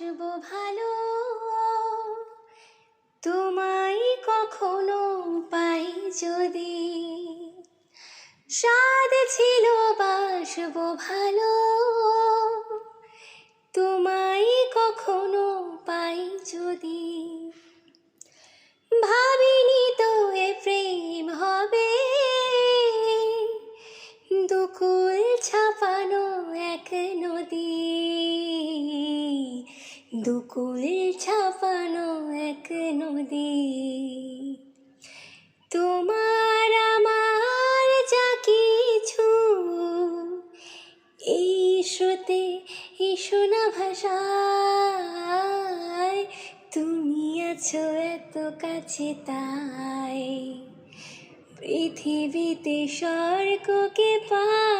বাসবো ভালো। তোমায় কখনো পাই যদি স্বাদ ছিল বাসবো ভালো। তোমায় কখনো পাই যদি ভাবিনি তো এ প্রেম হবে। দুকুল ছাপানো এক নদী। দুকুল ছাপানো এক নদী। তোমার আমার যা কিছু এই স্রোতে এসো না ভাষায়। তুমি আছো এত কাছে তাই। পৃথিবীতে স্বর্গকে পাই